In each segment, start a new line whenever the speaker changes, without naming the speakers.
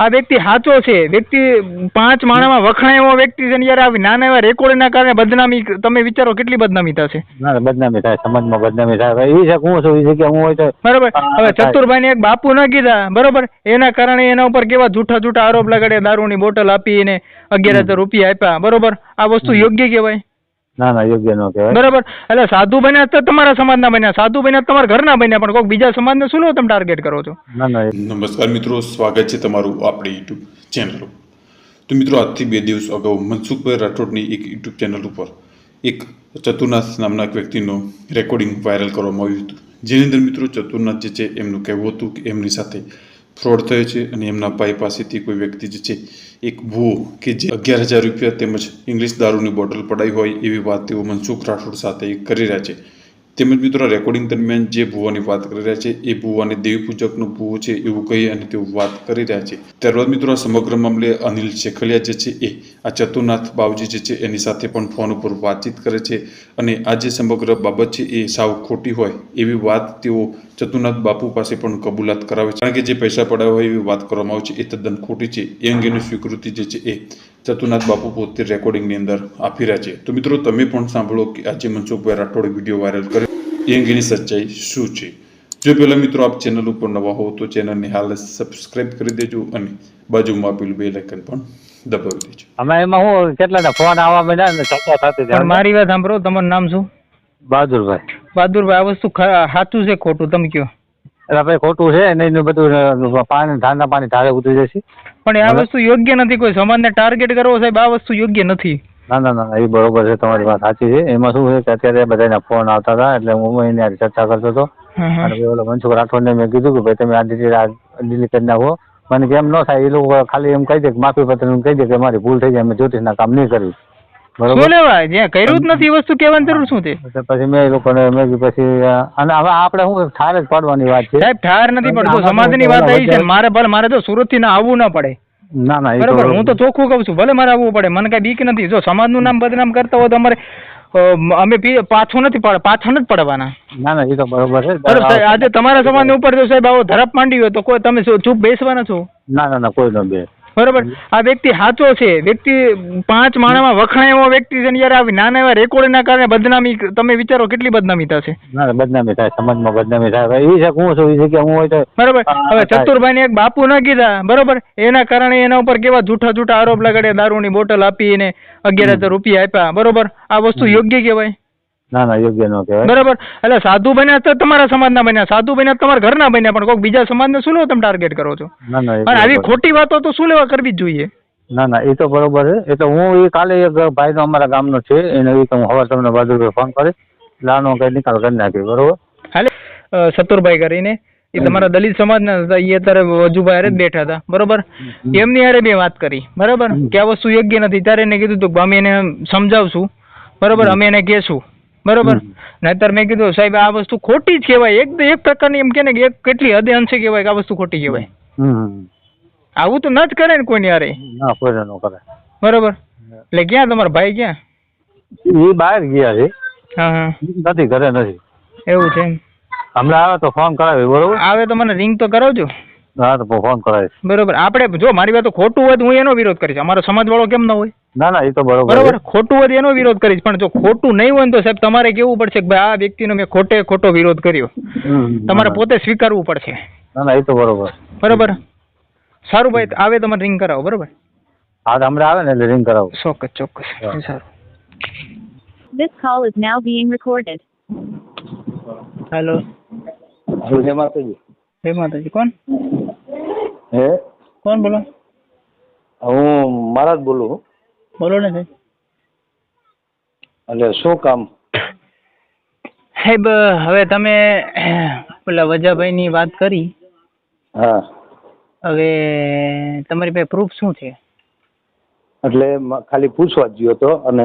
આ વ્યક્તિ સાચો છે. વ્યક્તિ પાંચ માણામાં વખણાય એવો વ્યક્તિ છે ને યાર આ નાના એવા રેકોર્ડના કારણે બદનામી તમે વિચારો કેટલી બદનામી થશે?
ના બદનામી થાય સમાજમાં બદનામી થાય. એ છે હું છું એ જગ્યા હું હોય તો
બરાબર. હવે
ચતુરભાઈને
ચતુરભાઈ ને એક બાપુ ન કીધા બરોબર? એના કારણે એના ઉપર કેવા જૂઠા જૂઠા આરોપ લગાડ્યા દારૂની બોટલ આપી એને અગિયાર હજાર રૂપિયા આપ્યા બરોબર? આ વસ્તુ યોગ્ય કહેવાય.
ના ના યોગ્ય ન કહેવાય.
બરાબર? એટલે સાધુ બન્યા તો તમારા સમાજના બન્યા. સાધુ બન્યા તમારા ઘરના બન્યા પણ કોઈક બીજા સમાજને શું લો તમે ટાર્ગેટ કરો છો?
ના ના
નમસ્કાર મિત્રો સ્વાગત છે તમારું આપણી યુટ્યુબ ચેનલ ઉપર. તો મિત્રો આજથી બે દિવસ અગાઉ મનસુખભાઈ રાઠોડની એક યુટ્યુબ ચેનલ ઉપર એક ચતુર્નાથ નામના એક વ્યક્તિનું રેકોર્ડિંગ વાયરલ કરવામાં આવ્યું હતું. જેની અંદર મિત્રો ચતુર્નાથ જે છે એમનું કહેવું હતું કે એમની સાથે ફ્રોડ થયો છે અને એમના ભાઈ પાસેથી કોઈ વ્યક્તિ જે છે, એક ભૂવો કે જે અગિયાર હજાર રૂપિયા તેમજ ઇંગ્લિશ દારૂની બોટલ પડાવી હોય એવી વાત તેઓ મનસુખ રાઠોડ સાથે કરી રહ્યા છે. તેમજ મિત્રો રેકોર્ડિંગ દરમિયાન જે ભૂવાની વાત કરી રહ્યા છે, એ ભૂવાને દેવી પૂજકનો ભૂવો છે એવું કહી અને તેઓ વાત કરી રહ્યા છે. ત્યારબાદ મિત્રો આ સમગ્ર મામલે અનિલ શેખલિયા જે છે એ આ ચતુર્નાથ બાવજી જે છે એની સાથે પણ ફોન ઉપર વાતચીત કરે છે અને આ જે સમગ્ર બાબત છે એ સાવ ખોટી હોય એવી વાત તેઓ ચતુર્નાથ બાપુ પાસે પણ કબૂલાત કરાવે છે. કારણ કે જે પૈસા પડાવ્યા હોય એવી વાત કરવામાં આવે છે, એ તદ્દન ખોટી છે. એ અંગેની સ્વીકૃતિ જે છે એ ચતુર્નાથ બાપુ પોતે રેકોર્ડિંગની અંદર આપી રહ્યા છે. તો મિત્રો તમે પણ સાંભળો કે આજે મનસુખભાઈ રાઠોડ વીડિયો વાયરલ કર્યો. એ અંગેની સચ્ચાઈ શું છે? જો પહેલા મિત્રો આપ ચેનલ ઉપર નવા હો તો ચેનલને હાલ સબસ્ક્રાઇબ કરી દેજો અને બાજુમાં આપેલું બે લાઇકન પણ દબાવી દેજો.
અમે એમાં હું કેટલા ફોન આવવા માંડ્યા ને ચર્ચા થતી
પણ મારી વાત સાંભળો તમારું નામ શું?
બહાદુરભાઈ.
બહાદુરભાઈ આ વસ્તુ સાચું છે ખોટું? તમે કયો?
આપણે ભાઈ ખોટું છે ને એનું બધું પાણી ધાનના પાણી ધારે ઉતરી જશે.
પણ આ વસ્તુ યોગ્ય નથી કોઈ સમાજને ટાર્ગેટ કરવો સાહેબ આ વસ્તુ યોગ્ય નથી.
ના ના ના એ બરોબર છે તમારી વાત સાચી છે. એમાં શું છે કે અત્યારે બધાના ફોન આવતા હતા એટલે હું એની હારે ચર્ચા કરતો હતો. અને ઓલો મનસુખ રાઠોડને મેં કીધું કે ભાઈ તમે આ ડિટેલ આ ડિલીટ કરી નાખો. મને કેમ ન થાય એ લોકો ખાલી એમ કહી દે કે માફી પત્ર કહી દે કે મારી ભૂલ થઈ જાય અમે જ્યોતિષના કામ નહીં કર્યું.
શું
બરોબર
લેવા? જ્યાં કર્યું જ નથી વસ્તુ કહેવાની જરૂર શું છે?
પછી મેં લોકોને મેં પછી અને હવે આપણે શું ઠાર જ પાડવાની વાત છે.
સાહેબ ઠાર નથી પડતો સમાજની વાત આવી છે. મારે ભલે મારે તો સુરતથી ના આવવું ના પડે.
ના ના
બરાબર હું તો ચોખ્ખું કહું છું ભલે મારે આવવું પડે મને કઈ બીક નથી. જો સમાજનું નામ બદનામ કરતા હોય તો અમારે અમે પાછું નથી પડ પાછા નથી પડવાના.
ના ના એ તો બરોબર છે.
આજે તમારા સમાજની ઉપર જો સાહેબ આવો ધરપ માંડી હોય તો કોઈ તમે ચૂપ બેસવાના છો?
ના ના ના કોઈ ન બે
બરાબર? આ વ્યક્તિ સાચો છે. વ્યક્તિ પાંચ માણામાં વખણાય એવો વ્યક્તિ છે યાર આવી નાના એવા રેકોર્ડના કારણે બદનામી તમે વિચારો કેટલી બદનામી થશે
ના બદનામી થાય સમાજમાં બદનામી થાય. એ છે હું છું એ કે હું હોય તો
બરાબર? હવે ચતુરભાઈને એક બાપુ ન કીધા બરોબર? એના કારણે એના ઉપર કેવા જૂઠા જૂઠા આરોપ લગાડ્યા દારૂની બોટલ આપી એને અગિયાર હજાર રૂપિયા આપ્યા બરોબર? આ વસ્તુ યોગ્ય કહેવાય.
ના ના યોગ્ય ન કહેવાય.
બરાબર? એટલે સાધુ બન્યા તો તમારા સમાજના બન્યા. સાધુ બન્યા તમારા ઘરના બન્યા પણ કોઈક બીજા સમાજને શું લેવા તમે ટાર્ગેટ કરો છો?
ના ના
પણ આવી. ખોટી વાતો તો શું લેવા કરવી જ જોઈએ?
ના ના એ તો બરોબર છે. એ તો હું એ કાલે એક ભાઈનો અમારા ગામનો છે એને એ હું હવે તમને બહાદુર ફોન કરીશ. એટલે આનો કંઈ નિકાલ કરી નાખી બરોબર?
હાલે સતુરભાઈ કરીને. એ તમારા દલિત સમાજના હતા એ અત્યારે વજુભાઈ હારે જ બેઠા હતા બરોબર? એમની હારે બે વાત કરી બરાબર? કે આ વસ્તુ યોગ્ય નથી. ત્યારે એને કીધું તો અમે એને સમજાવશું બરોબર? અમે એને કહેશું. બરોબર. નહીતર મેં કીધું સાહેબ આ વસ્તુ ખોટી જ કહેવાય. એક એક પ્રકારની એમ કે ને કે એક કેટલી હદે અંશે કહેવાય કે આ વસ્તુ ખોટી કહેવાય. આવું તો ન જ કરે ને કોઈની હારે
કરે.
બરોબર? એટલે ક્યાં તમારા ભાઈ ક્યાં?
એ બહાર ગયા છે.
હા હા.
નથી ઘરે નથી.
એવું છે
હમણાં આવે તો ફોન કરાવી બરોબર?
આવે તો મને રિંગ તો કરાવજો.
હા તો ફોન કરાવીશ.
બરોબર. આપણે જો મારી વાત તો ખોટું હોય તો હું એનો વિરોધ કરીશ. અમારો સમાજવાળો કેમ ન હોય?
ના ના એ તો બરોબર
બરોબર? ખોટું હોય એનો વિરોધ કરીશ પણ જો ખોટું નહીં હોય ને તો સાહેબ તમારે કેવું પડશે કે ભાઈ આ વ્યક્તિનો મેં ખોટે ખોટો વિરોધ કર્યો. તમારે પોતે સ્વીકારવું પડશે.
ના ના એ તો બરોબર.
બરોબર? સારું ભાઈ આવે તમારે રિંગ કરાવો બરોબર?
હા હમણાં આવે ને એટલે રિંગ કરાવો.
ચોક્કસ ચોક્કસ. સારું.
This call is now being recorded.
Hello
હે માતાજી.
હે માતાજી. કોણ?
હે?
કોણ બોલો?
હું મહારાજ બોલું.
બોલો ને સાહેબ.
એટલે શું કામ?
સાહેબ હવે તમે પેલા વજાભાઈ ની વાત કરી.
હા.
હવે તમારી પાસે પ્રૂફ શું છે?
એટલે ખાલી પૂછવા ગયો તો અને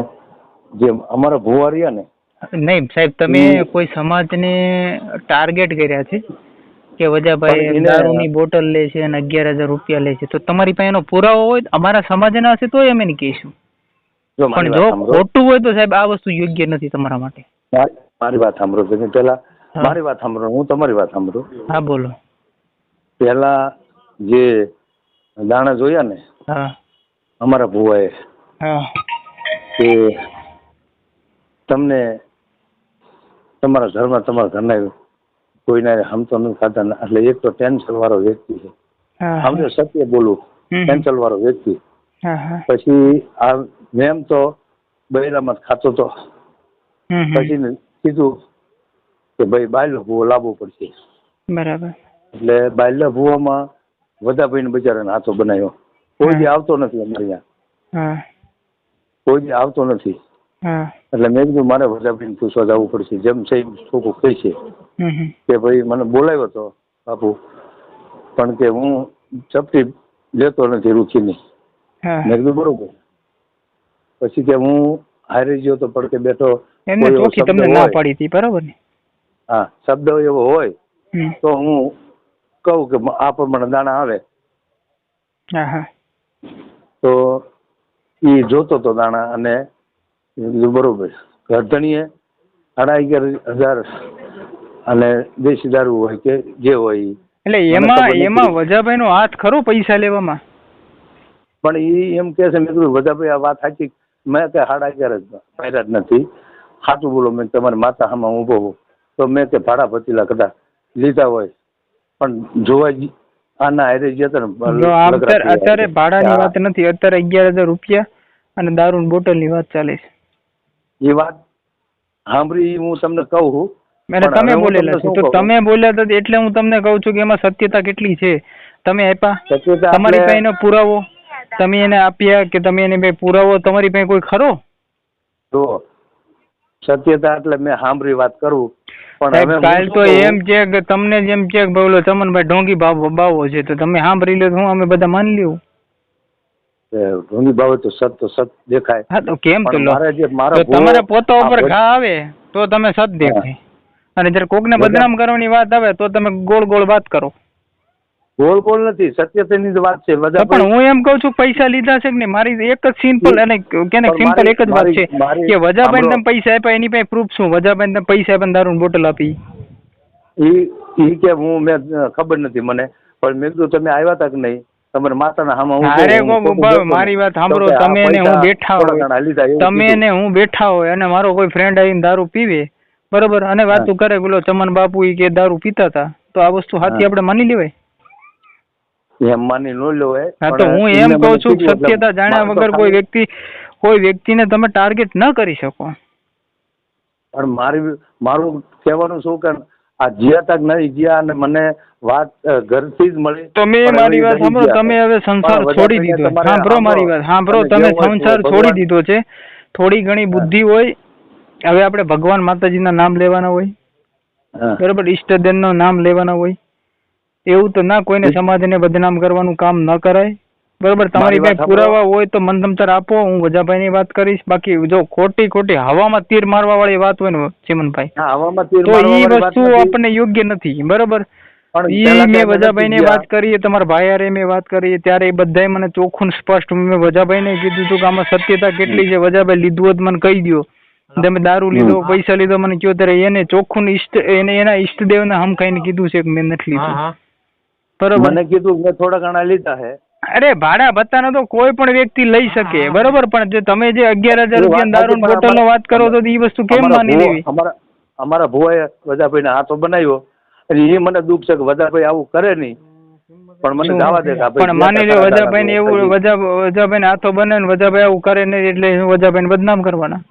જે અમારા ભુવા રહ્યા ને
નહીં સાહેબ તમે કોઈ સમાજને ટાર્ગેટ કર્યા છે? કે વજાભાઈ દારૂની બોટલ લે છે અને અગિયાર હજાર રૂપિયા લે છે? તો તમારી પાસે એનો પુરાવો હોય અમારા સમાજના હશે તો અમે એને કહીશું. પણ જો ખોટું હોય તો સાહેબ આ વસ્તુ યોગ્ય નથી તમારા માટે.
મારી- વાત સાંભળો તમે પેલા મારી વાત સાંભળો હું તમારી વાત સાંભળો.
હા બોલો.
પેલા જે
દાણા જોયા ને
હા.
અમારા ભુવાએ
હા.
કે તમને તમારા ઘરમાં તમારા ઘરના કોઈના હમતો નથી ખાતા એટલે એક તો ટેન્શન વાળો વ્યક્તિ છે. સત્ય બોલું. ટેન્શન વાળો વ્યક્તિ. પછી આ મેમ તો બૈરામાં ખાતો તો. પછી કીધું કે ભાઈ બાયલો ભૂવો લાવવો પડશે.
બરાબર.
એટલે બાયલા ભૂવામાં વદાભાઈને બિચારાને હાથો બનાવ્યો. કોઈ આવતો નથી અમારે ત્યાં. કોઈ આવતો નથી. એટલે મેં કીધું મારે વદાભાઈને પૂછવા જવું પડશે. જેમ છે એમ છોકરું કહે છે. કે ભાઈ મને બોલાવ્યો તો બાપુ. પણ કે હું ચપટી લેતો નથી રૂખીની. મેં કીધું બરોબર. પછી કે હું હારી ગયો તો પડકે બેઠો
એમને
ચોખી
તમને ના પાડી હતી બરોબર ને?
હા શબ્દ એવો હોય તો હું કહું કે આ પ્રમાણે દાણા આવે.
હા હા.
તો એ જોતો તો દાણા અને બરોબર. ગરધણીએ સાડા અગિયાર હજાર અને દેશી દારૂ હોય કે જે હોય.
એટલે એમાં. એમાં વજાભાઈ નો હાથ ખરો પૈસા લેવામાં?
પણ એ એમ કે છે મેં કીધું બધાભાઈ આ વાત સાચી. મેં કે સાડા અગિયાર જ પહેર્યા જ નથી. સાચું બોલો મેં તમારી માતા હામાં ઊભો હો તો મેં કે ભાડા ભતીલા કદાચ લીધા હોય. પણ જોવા આના હારે ગયા
અત્યારે ભાડાની વાત નથી અત્યારે અગિયાર હજાર રૂપિયા અને દારૂની બોટલની વાત ચાલે છે.
એ વાત સાંભળી હું તમને કહું મેં
તમે બોલેલા છો. તો તમે બોલ્યા હતા એટલે હું તમને કહું છું કે એમાં સત્યતા કેટલી છે. તમે આપ્યા. તમારી પાસે પુરાવો. તમે એને આપ્યા કે તમે એને ભાઈ પુરાવો તમારી પાસે કોઈ ખરો?
તો સત્યતા એટલે મેં સાંભળી વાત કરું પણ હવે
કાલ તો એમ છે કે તમને જેમ છે કે ઓલો ચમનભાઈ ઢોંગી બાવો બાવો છે તો તમે સાંભળી લો હું અમે બધા માની લેવું
ઢોંગી બાબત તો સત તો સત દેખાય.
હા તો કેમ તો
મારે જે મારો
તમારા પોતા ઉપર ઘા આવે તો તમે સત દેખાય અને જ્યારે કોકને બદનામ કરવાની વાત આવે તો તમે ગોળ ગોળ વાત કરો.
ગોળ ગોળ નથી સત્યતાની જ વાત છે બધા
પણ હું એમ કહું છું પૈસા લીધા છે કે નહીં? મારી એક જ સિમ્પલ અને કેને સિમ્પલ એક જ વાત છે કે વજાભાઈને તમે પૈસા આપ્યા એની પાસે પ્રૂફ શું? વજાભાઈને તમે પૈસા આપ્યા દારૂ બોટલ આપી.
ઈ ઈ કે હું મેં ખબર નથી મને પણ મેં કીધું તમે આવ્યા તક કે નહીં? તમારા માતાના હામાં હું
અરે મારી વાત સાંભળો તમે ને હું બેઠા હોય. તમે. ને હું બેઠા હોય અને મારો કોઈ ફ્રેન્ડ આવીને દારૂ પીવે બરોબર? અને વાતું કરે બોલો ચમન બાપુ ઈ કે દારૂ પીતા હતા તો આ વસ્તુ
હાથી
આપણે માની લેવાય?
એમ માની ન લો એ
હા તો હું એમ કહું છું સત્યતા જાણ્યા વગર કોઈ વ્યક્તિ કોઈ વ્યક્તિને તમે ટાર્ગેટ ન કરી શકો.
પણ મારી મારું કહેવાનું શું કે આ જીયા તક નહીં જીયા અને મને વાત ઘરથી જ મળી
તમે મારી વાત સાંભળો તમે હવે સંસાર છોડી દીધો. સાંભળો મારી વાત. સાંભળો
તમે
સંસાર છોડી દીધો છે. થોડી ઘણી બુદ્ધિ હોય હવે આપણે ભગવાન માતાજીના નામ લેવાના હોય. બરોબર? ઈષ્ટદેવનું નામ લેવાના હોય. એવું તો ના કોઈને સમાજને બદનામ કરવાનું કામ ન કરાય. બરોબર તમારી પાસે પુરાવા હોય તો મન તમતાર આપો હું વજાભાઈની વાત કરીશ. બાકી જો ખોટી ખોટી હવામાં તીર મારવા વાળી વાત હોય ને ચિમનભાઈ તો
એ
વસ્તુ આપણને યોગ્ય નથી બરોબર? ઈ મેં વજાભાઈને વાત કરી તમારા ભાઈ હારે મેં વાત કરી ત્યારે એ બધાય મને ચોખ્ખું ને સ્પષ્ટ મેં વજાભાઈને કીધું હતું કે આમાં સત્યતા કેટલી છે વજાભાઈ લીધું હોત મને કહી દ્યો. તમે દારૂ લીધો પૈસા લીધો મને કયો ત્યારે એને ચોખ્ખું ને ઈષ્ટ એને એના ઈષ્ટદેવને હમખાઈને કીધું છે કે મેં નથી લીધું. બરોબર.
મને કીધું મેં થોડા ઘણા લીધા છે
અરે ભાડા ભત્તાનો તો કોઈ પણ વ્યક્તિ લઈ શકે બરોબર પણ જે તમે જે અગિયાર હજાર
વાત
રૂપિયા દારૂ
સાચી,
નો વાત કરો તો એ વસ્તુ કેમ માની લેવી?
અમારા અમારા ભુવાએ વજાભાઈને હાથો બનાવ્યો એ મને દુઃખ છે કે વજાભાઈ આવું કરે નહીં. પણ મને દાવા દે કે ભાઈ
પણ માની લો વજાભાઈ ને એવું વજા વજાભાઈ હાથો બને ને વજાભાઈ આવું કરે નહીં એટલે વજાભાઈ બદનામ કરવાના.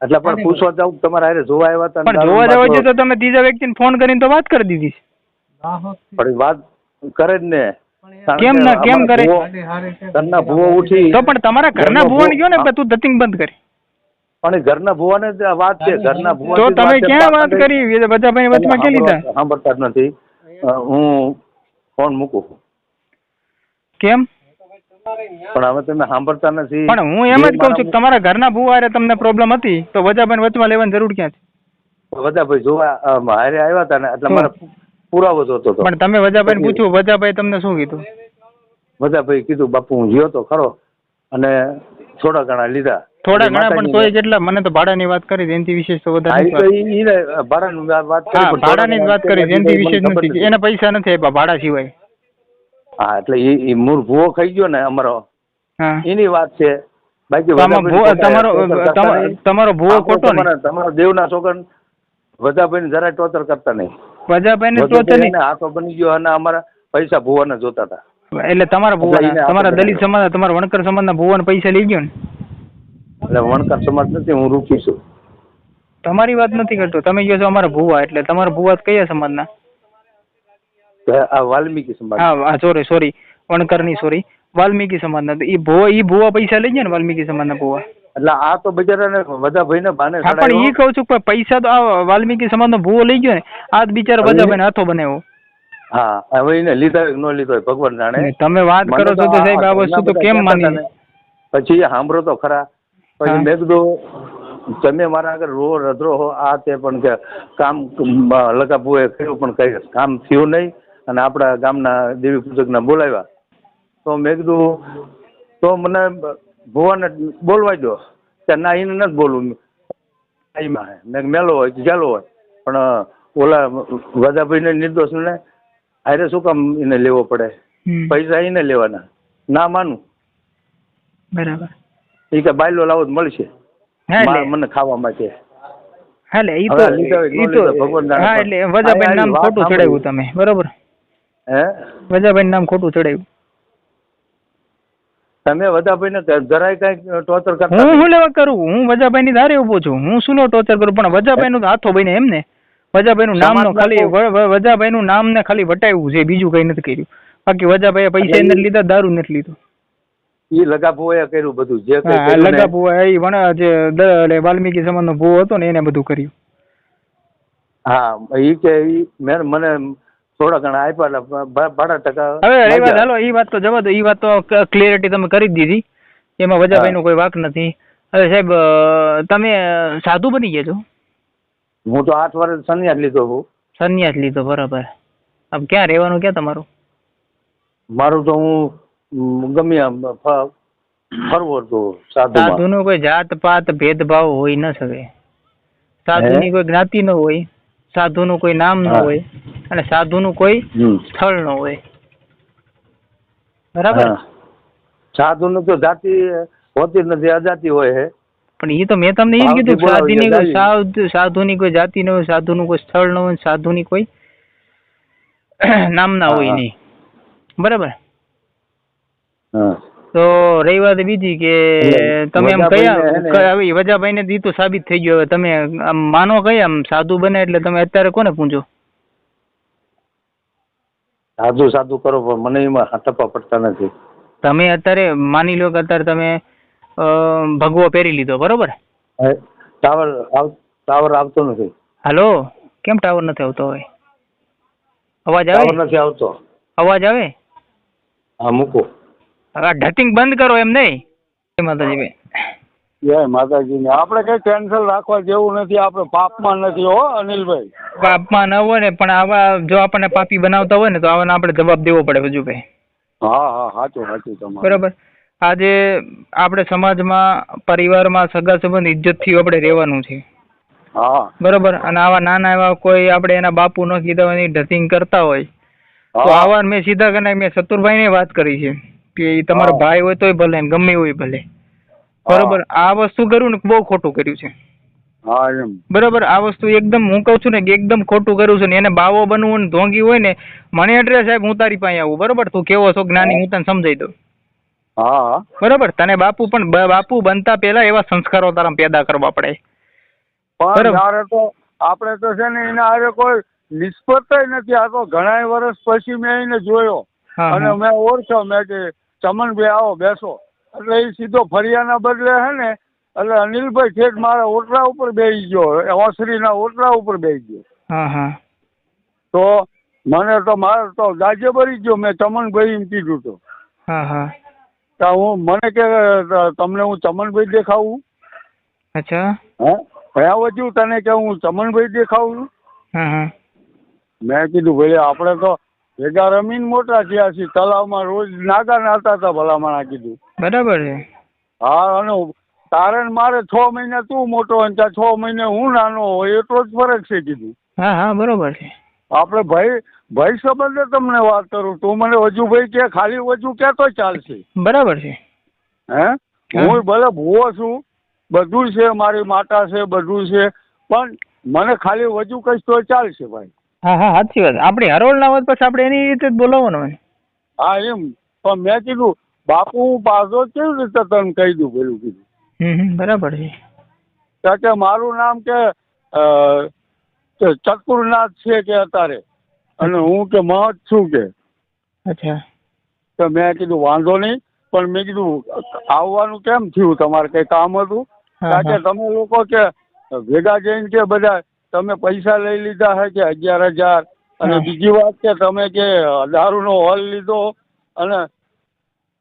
એટલે પણ પૂછવા જાવ તમારા હારે જોવા આવ્યા હતા
પણ જોવા જવા
બાટલો-
તો તમે ત્રીજા વ્યક્તિને ફોન કરીને તો વાત કરી દીધી
પણ વાત કરે જ ને.
કેમ ના કેમ કરે?
ઘરના ભૂવો ઉઠી
તો પણ તમારા ઘરના
ઘરનો
ગયો ને તું ધતિંગ બંધ કરી.
પણ ઘરના ભુવાને વાત છે. ઘરના ભૂવા
તો તમે ક્યાં વાત કરી? વજાભાઈ વચમાં કે લીધા
સાંભળતા જ નથી. હું ફોન મૂકું
કેમ?
પણ હવે તમે સાંભળતા નથી.
પણ હું એમ જ કહું છું કે તમારા ઘરના ભુવા હારે તમને પ્રોબ્લેમ હતી તો વજાભાઈ વચમાં લેવાની જરૂર ક્યાં છે
બધા ભાઈ જોવા હારે આવ્યા હતા ને એટલે? મારે પુરાવો જોતો હતો.
પણ તમે વજાભાઈ પૂછ્યું વજાભાઈ તમને શું કીધું?
વજાભાઈ કીધું બાપુ હું જ્યો તો ખરો. અને થોડા ઘણા લીધા.
થોડા ઘણા પણ તોય કેટલા મને તો ભાડાની વાત કરી એનાથી વિશેષ તો વધારે
ભાડાની વાત- કરી
ભાડાની જ વાત કરી
ઘણા
વિશેષ નથી. એના પૈસા નથી આપ્યા ભાડા સિવાય.
હા એટલે એ મૂળ ભૂવો ખાઈ ગયો ને અમારો. એની વાત છે. બાકી
તમારો તમારો- ભૂવો ખોટો
તમારા- દેવના છોકરા વદાભાઈ જરાય ટોચર કરતા નહીં.
વજાભાઈ ને
હાથો બની ગયો અને અમારા પૈસા ભૂવાના જોતા હતા.
એટલે તમારા ભુવાના તમારા દલિત સમાજ તમારા વણકર સમાજના ભુવાના પૈસા લઈ ગયો ને?
એટલે વણકર સમાજ નથી હું રૂકી છું.
તમારી વાત નથી કરતો. તમે કહો છો અમારા ભુવા એટલે તમારા ભુવા કયા સમાજના?
આ વાલ્મીકી સમાજ.
હા સોરી સોરી વણકરની સોરી વાલ્મીકી સમાજના. એ ભુવા ઈ ભુવા પૈસા લઈ ગયા ને વાલ્મીકી સમાજના ભુવા?
એટલે આ તો બિચારાને બધા ભાઈને બાને
પણ ઈ કહું છું કે પૈસા તો આ વાલ્મીકી સમાજનો ભૂવો લઈ ગયો ને આ બિચારા
બધા
ભાઈને હાથો બનાવ્યો.
હા હવે એને લીધા ન લીધો ભગવાન જાણે.
તમે વાત કરો છો તો સાહેબ આ વસ્તુ તો કેમ માની
પછી સાંભળો તો ખરા. પછી. મેં કીધું તમે મારા આગળ રો રધરો હો આ તે પણ કે કામ લગાપુએ કર્યું પણ કઈ કામ થયું નહીં. અને આપણા ગામના દેવી પૂજકના બોલાવ્યા. તો મેં કીધું તો મને ભુવાને બોલવા દો. કે ના એને નથી બોલવું. એમાં મેં મેલો હોય કે ચાલો હોય. પણ ઓલા વદાભાઈને નિર્દોષને હારે શું કામ એને લેવો પડે? પૈસા એને લેવાના. ના માનું.
બરાબર.
એ કે બાયલો લાવો જ મળશે. મને ખાવા માટે.
હાલે ઈ તો
ન
ઈ તો હા એટલે વજાભાઈ નામ ખોટું ચડાવ્યું તમે. બરોબર?
હે?
વજાભાઈ નામ ખોટું ચડાવ્યું.
તમે વદાભાઈને કે જરાય કઈ ટોર્ચર કરતા
હું. શું લેવા કરું? હું વજાભાઈ ની ધારે ઊભો છું. હું શું ટોર્ચર કરું? પણ વજાભાઈ નું હાથો બને એમ ને વજાભાઈ નું નામ નો
સમાજના
ખાલી
તો-
વજાભાઈ નું નામ ને ખાલી વટાવ્યું છે. બીજું કઈ નથી કર્યું. બાકી વજાભાઈ પૈસા નથી લીધા દારૂ નથી લીધો.
એ લગાભોએ કર્યું બધું. જે
હા એ વણ જે એટલે વાલ્મીકી સમાજ નો ભૂવો હતો ને એને બધું કર્યું.
હા એ કે મને થોડા ઘણા આપ્યા એટલે બારા ટકા
હવે એ વાત હાલો એ વાત તો જવા દો એ વાત તો ક્લિયરિટી તમે કરી દીધી. એમાં વજાભાઈ નો કોઈ વાક નથી. હવે સાહેબ તમે સાધુ બની ગયા છો?
હું તો આઠ વર્ષ સંન્યાસ લીધો છું.
સંન્યાસ લીધો બરાબર. अब ક્યાં રહેવાનું ક્યાં તમારું?
મારું તો હું ગમે આમ ફરવો તો સાધુ
નો કોઈ જાત પાત ભેદભાવ હોય ન શકે. સાધુ ની કોઈ જ્ઞાતિ ન હોય સાધુ નું કોઈ નામ ન હોય. અને સાધુનું કોઈ સ્થળ ન હોય. બરાબર?
સાધુ સાધુનું તો જાતિ હોતી નથી અજાતિ હોય હે.
પણ એ તો મેં તમને એ જ કીધું
બોલાવી
સાધુની કોઈ સાધુ સાધુની કોઈ જાતિ ન હોય સાધુનું કોઈ સ્થળ ન હોય સાધુની કોઈ નામ ના હોય. નહીં. બરાબર? તો રહી વાત બીજી કે તમે આમ
ને-
કયા હવે વજાભાઈને દી તો સાબિત થઈ ગયું. હવે તમે આમ માનો કયા આમ સાધુ બને એટલે તમે અત્યારે કોને પૂછો
સાધુ સાધુ કરો પણ મને એમાં ટપ્પા પડતા નથી.
તમે અત્યારે માની લો કે અત્યારે તમે ભગવો પહેરી લીધો બરોબર?
ટાવર આવ ટાવર આવતો નથી.
હાલો કેમ ટાવર નથી આવતો હવે? અવાજ આવે?
ટાવર નથી આવતો.
અવાજ આવે?
હા મૂકો.
આ ઢટિંગ બંધ કરો એમ નહીં. માતાજી
જય માતાજીને. આપણે કઈ ટેન્શન રાખવા જેવું નથી આપણે પાપમાં નથી હો અનિલભાઈ.
પાપમાં ન હોય ને પણ આવા જો આપણને પાપી બનાવતા હોય ને તો આવાને આપણે જવાબ દેવો પડે હજુ ભાઈ
હા હા સાચું સાચું તમારું.
બરાબર. આજે આપણે સમાજમાં પરિવારમાં સગા સંબંધ ઇજ્જતથી આપણે રહેવાનું છે.
હા.
બરોબર? અને આવા નાના એવા કોઈ આપણે એના બાપુ ન કીધા હોય ઢસિંગ કરતા હોય તો આવા મેં સીધા કને મેં ચતુરભાઈને વાત કરી છે કે તમારો ભાઈ હોય તોય ભલે ને ગમે હોય ભલે. બરોબર. આ વસ્તુ કર્યું ને બહુ ખોટું કર્યું છે.
હા એમ.
બરોબર. આ વસ્તુ એકદમ હું કહું છું ને કે એકદમ ખોટું કર્યું છે ને એને બાવો બનવું ને ઢોંગી હોય ને મને એડ્રેસ સાહેબ હું તારી પાસે આવું. બરોબર? તું કેવો છો જ્ઞાની હું તને સમજાઈ દઉં.
હા.
બરોબર? તને બાપુ પણ બાપુ બનતા પહેલા એવા સંસ્કારો તારા પેદા કરવા પડે. બરાબર.
તો આપણે તો છે ને એના હારે કોઈ નિષ્પત્તિ નથી. આ તો ઘણા વર્ષ પછી મેં એને જોયો. અને. મેં ઓળખ્યો. મેં કે ચમનભાઈ આવો બેસો. એટલે એ સીધો ફરિયાના બદલે હે ને એટલે અનિલભાઈ ઠેઠ મારા ઓટલા ઉપર બેસી ગયો ઓસરીના ઓટલા ઉપર બેસી ગયો.
હા હા.
તો મને તો મારે તો દાજે ભરી ગયો મેં ચમનભાઈ એમ કીધું તો.
હા હા.
તો હું મને કે તમને હું ચમનભાઈ દેખાવું?
અચ્છા.
હે? ત્યાં વચ્યું તને કે હું ચમનભાઈ દેખાવું?
હા હા.
મેં કીધું ભાઈ આપણે તો ભેગા રમીને મોટા થયા છીએ તલાવમાં રોજ નાગા નાતા હતા ભલામણા કીધું.
બરાબર છે.
હા અને તારણ મારે છ મહિને તું મોટો અને ત્યાં છ મહિને હું નાનો હોય એટલો જ ફરક છે કીધું.
હા હા બરોબર છે.
આપણે ભાઈ ભાઈ સંબંધે તમને વાત કરું તું મને વજુ ભાઈ કે ખાલી વજુ કે તો ચાલશે.
બરાબર છે.
હે? હું. ભલે ભૂવો છું બધું છે મારી માતા છે બધું છે પણ મને ખાલી વજુ કહીશ તો ચાલશે ભાઈ.
હા હા સાચી વાત. આપણી હરોળ ના હોત પછી આપણે એની રીતે જ બોલાવવાનું.
હા એમ. પણ મેં કીધું બાપુ પાછો કેવી રીતે તને કહી દઉં પેલું કીધું?
બરાબર છે.
કે મારું નામ કે ચતુરનાથ છે કે અત્યારે અને હું કે મહત છું કે.
અચ્છા.
તો મેં કીધું વાંધો નહીં પણ મેં કીધું આવવાનું કેમ થયું? તમારે કઈ કામ હતું? કારણ કે તમે લોકો કે ભેગા જઈને કે બધા તમે પૈસા લઈ લીધા હે કે અગિયાર હજાર? અને બીજી વાત કે તમે કે દારૂનો હોલ લીધો અને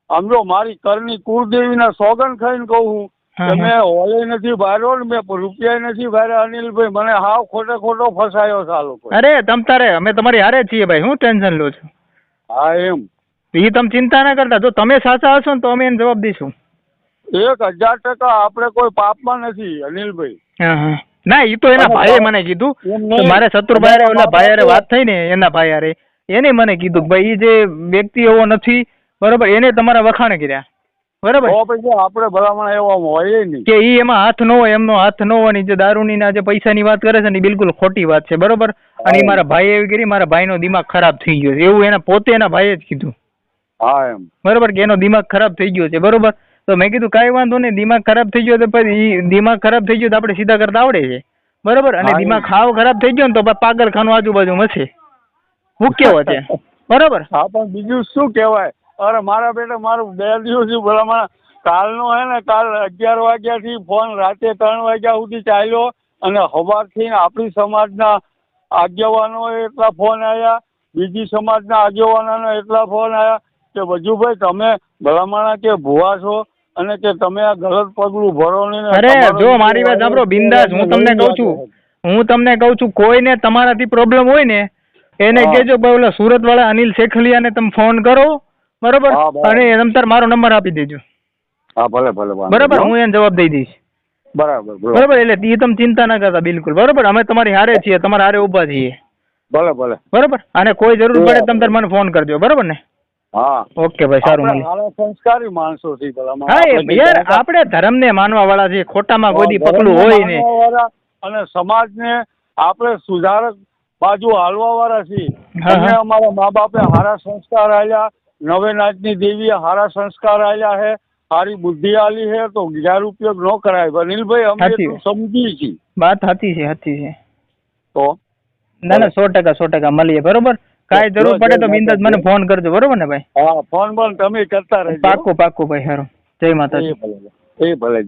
આમ જો મારી કરની કુળદેવીના સોગન ખાઈને કહું કે મેં હોલે નથી ભર્યો ને મેં રૂપિયા નથી ભર્યા અનિલભાઈ મને હાવ ખોટે ખોટો ફસાયો છે આ લોકો
અરે તમ તારે અમે તમારી હારે છીએ ભાઈ હું ટેન્શન લો છું.
હા એમ.
એ તમે ચિંતા ના કરતા. જો તમે સાચા હશો ને તો અમે એને જવાબ દઈશું.
એક હજાર ટકા આપણે કોઈ પાપમાં નથી અનિલભાઈ.
હા હા. ના એ તો એના ભાઈએ મને કીધું. મારે શત્રુભાઈ ઓલા ભાઈ વાત થઈ ને એના ભાઈ હારે. એને મને કીધું કે ભાઈ ઈ જે વ્યક્તિ એવો નથી બરોબર એને તમારા વખાણ કર્યા. બરાબર?
પછી આપણે ભલામણ એવા હોય નહીં.
કે ઈ એમાં હાથ નો હોય એમનો હાથ નો હોય ને જે દારૂની ના જે પૈસાની વાત કરે છે ને બિલકુલ ખોટી વાત છે બરોબર? અને મારા ભાઈ એવી કરી મારા ભાઈનો દિમાગ ખરાબ થઈ ગયો છે. એવું એના પોતે એના ભાઈએ જ કીધું.
હા એમ.
બરોબર કે એનો દિમાગ ખરાબ થઈ ગયો છે બરોબર? તો મેં કીધું કાંઈ વાંધો નહીં દિમાગ ખરાબ થઈ ગયો તો પછી દિમાગ ખરાબ થઈ ગયો તો આપણે સીધા કરતા આવડે છે. બરોબર? અને દિમાગ ખાવ ખરાબ થઈ ગયો ને તો પાગલખાનું આજુબાજુમાં છે હું કેવો છે? બરોબર?
હા પણ બીજું શું કહેવાય? અરે મારા બેટા મારું બે દિવસથી ભલામણ કાલનો હે ને કાલ અગિયાર વાગ્યાથી ફોન રાતે ત્રણ વાગ્યા સુધી ચાલ્યો અને સવારથી આપણી સમાજના આગેવાનો એટલા ફોન આવ્યા બીજી સમાજના આગેવાનોના એટલા ફોન આવ્યા કે વજુભાઈ તમે ભલામણા કે ભુવા છો અને કે તમે આ ગલત પગલું ભરો નહીં
અરે જો મારી વાત સાંભળો બિંદાસ હું તમને કહું છું હું તમને કહું છું કોઈને તમારાથી પ્રોબ્લેમ હોય ને એને. કહેજો ભાઈ ઓલા સુરત વાળા અનિલ શેખલિયાને તમે ફોન કરો બરોબર? અને તમ તાર મારો નંબર આપી દેજો.
હા ભલે ભલે
બરાબર? હું એને જવાબ દઈ દઈશ.
બરાબર બરાબર.
એટલે એ તમે ચિંતા ના કરતા બિલકુલ. બરાબર? અમે તમારી હારે છીએ તમારા હારે ઊભા છીએ.
ભલે ભલે.
બરાબર? અને કોઈ જરૂર પડે તમે તાર મને ફોન કરજો બરાબર ને?
હા.
ઓકે ભાઈ સારું
આપણે સંસ્કારી માણસો છે.
હા યાર આપણે ધર્મને માનવા વાળા છે ખોટામાં ગોદી પકલું હોય ને.
અને અને સમાજને આપણે સુધારક બાજુ હાલવા વાળા છીએ.
હા,
અમારા મા બાપે હારા સંસ્કાર આલ્યા નવે નાચની દેવીએ સારા સંસ્કાર આલ્યા છે સારી બુદ્ધિ આલી છે તો ગેરઉપયોગ ન કરાય. અનિલભાઈ અમે એટલું સમજીએ છીએ.
વાત સાચી છે સાચી છે.
તો?
ના ના સો ટકા સો ટકા મળીએ બરોબર? કાંઈ જરૂર પડે તો બિંદાસ મને ફોન કરજો બરોબર ને ભાઈ?
હા ફોન બોન તમે કરતા રહેજો.
પાક્કું પાક્કું ભાઈ હારું. જય માતાજી.
એ ભલે